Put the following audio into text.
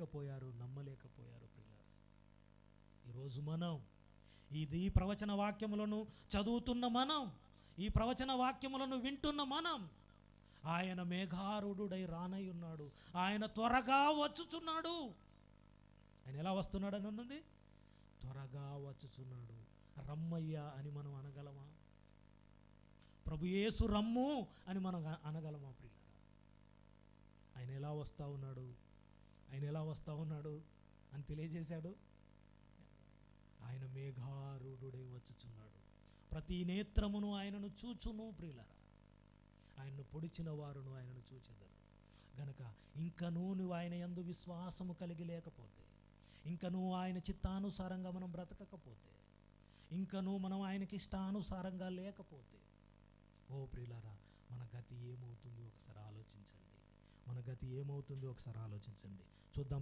లేకపోయారు నమ్మలేకపోయారు పిల్లలు ఈరోజు మనం ఇది ఈ ప్రవచన వాక్యములను చదువుతున్న మనం ఈ ప్రవచన వాక్యములను వింటున్న మనం ఆయన మేఘారుడై రానై ఉన్నాడు ఆయన త్వరగా వచ్చుచున్నాడు. ఆయన ఎలా వస్తున్నాడు అని ఉన్నది త్వరగా వచ్చుచున్నాడు. రమ్మయ్యా అని మనం అనగలమా? ప్రభు యేసు రమ్ము అని మనం అనగలమా ప్రియులారా? ఆయన ఎలా వస్తా ఉన్నాడు? ఆయన ఎలా వస్తూ ఉన్నాడు అని తెలియజేశాడు. ఆయన మేఘారుడై వచ్చుచున్నాడు. ప్రతి నేత్రమును ఆయనను చూచును ప్రియులరా. ఆయన్ను పొడిచిన వారును ఆయనను చూచెదరు. గనక ఇంకనూ నువ్వు ఆయన ఎందు విశ్వాసము కలిగి లేకపోతే ఇంకనూ ఆయన చిత్తానుసారంగా మనం బ్రతకకపోతే ఇంకనూ మనం ఆయనకి ఇష్టానుసారంగా లేకపోతే ఓ ప్రియులరా మన గతి ఏమవుతుంది ఒకసారి ఆలోచించండి. చూద్దాం.